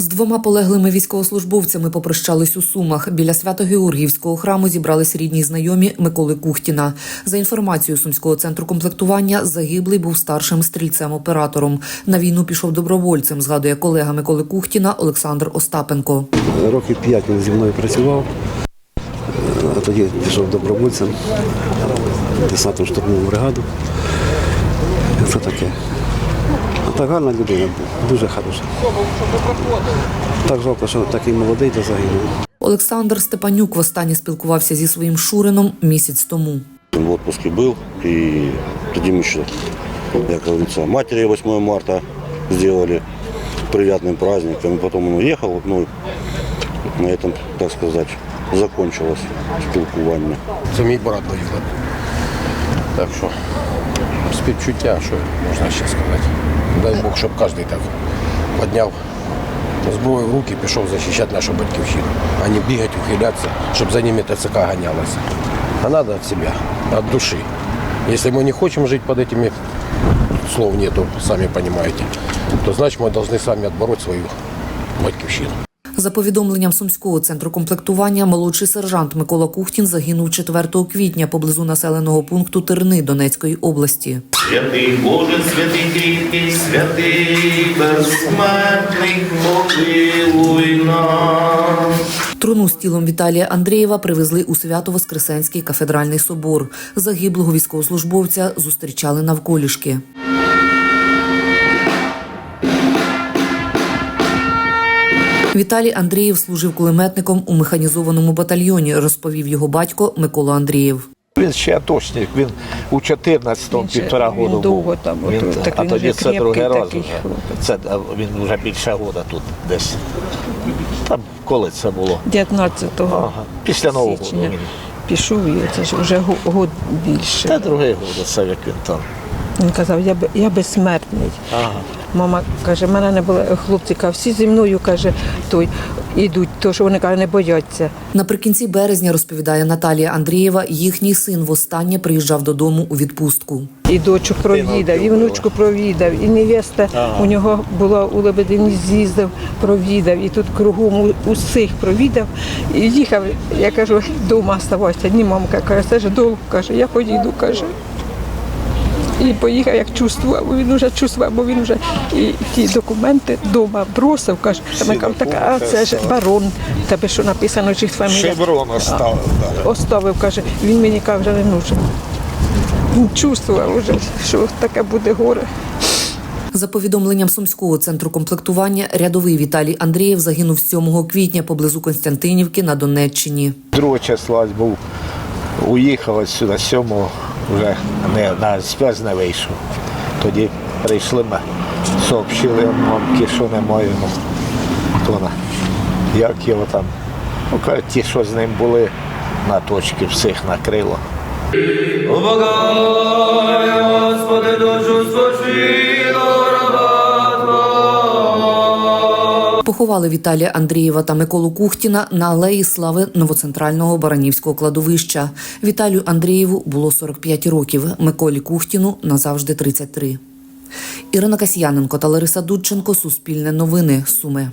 З двома полеглими військовослужбовцями попрощались у Сумах. Біля Свято-Георгіївського храму зібрались рідні знайомі Миколи Кухтіна. За інформацією сумського центру комплектування, загиблий був старшим стрільцем-оператором. На війну пішов добровольцем, згадує колега Миколи Кухтіна Олександр Остапенко. Років п'ять він зі мною працював, а тоді пішов добровольцем, десантну штурмову бригаду. Це таке. А так гарна людина, був, дуже хороша. Так жалко, що такий молодий та загинув. Олександр Степанюк востаннє спілкувався зі своїм Шурином місяць тому. Он в отпуске был, и тоді мы еще, як говорится, матери 8 марта сделали приятным праздником. И потом он уехал, ну, на этом, так сказать, закончилось спілкування. Це мій брат воював. Так що співчуття, що можна ще сказати. Дай Бог, щоб кожен так підняв зброю в руки і пішов захищати нашу батьківщину, а не бігати, ухилятися, щоб за ними ТЦК гонялося. А треба від себе, від душі. Якщо ми не хочемо жити під этими слов нету, самі розумієте, то значить ми повинні самі відбороти свою батьківщину. За повідомленням сумського центру комплектування, молодший сержант Микола Кухтін загинув 4 квітня поблизу населеного пункту Терни Донецької області. Святий Боже, святий кріпкий, святий безсмертний, помилуй нас. Труну з тілом Віталія Андрієва привезли у Свято-Воскресенський кафедральний собор. Загиблого військовослужбовця зустрічали навколішки. Віталій Андрієв служив кулеметником у механізованому батальйоні, розповів його батько Микола Андрієв. Він ще атошник, він у 14-му півтора він году довго був. там, от, так а він тоді це другий раз вже. Це він вже більше года тут десь. Там коли це було? 19-го Ага. Після Нового року. січня пішов і це ж вже год більше. Та другий год, це як він там. Він казав, я, б- я безсмертний. Ага. Мама каже, мене не було хлопці, каже, всі зі мною каже, той ідуть, то що вони каже, не бояться. Наприкінці березня розповідає Наталія Андрієва. Їхній син востаннє приїжджав додому у відпустку. І дочу провідав, і внучку провідав, і невеста у нього була у Лебедині, з'їздив, провідав, і тут кругом усіх провідав. І їхав, я кажу, вдома оставайся. Ні, мамка каже, це ж довго, каже, я поїду, каже. І поїхав, як чувствував, бо він вже чувствував, бо він вже і ті документи вдома бросив, каже, там я кажу, так, а це ж барон, тебе що написано, чи фамілія. Шеврон оставив. да. Оставив, каже, він мені каже, вже не нужен. Він чувствував вже, що таке буде горе. За повідомленням сумського центру комплектування, рядовий Віталій Андрієв загинув 7 квітня поблизу Константинівки на Донеччині. 2 числа був, уїхав сюди, 7 вже не, на зв'яз не вийшов. Тоді прийшли ми, сообщили мамки, що немає. маємо. Тона. як його там. Ну, кажуть, ті, що з ним були, на точки всіх накрило. Обогай, Господи, душу спочило Поховали Віталія Андрієва та Миколу Кухтіна на алеї слави новоцентрального Баранівського кладовища. Віталію Андрієву було 45 років, Миколі Кухтіну назавжди 33. Ірина Касьяненко та Лариса Дудченко. Суспільне новини. Суми.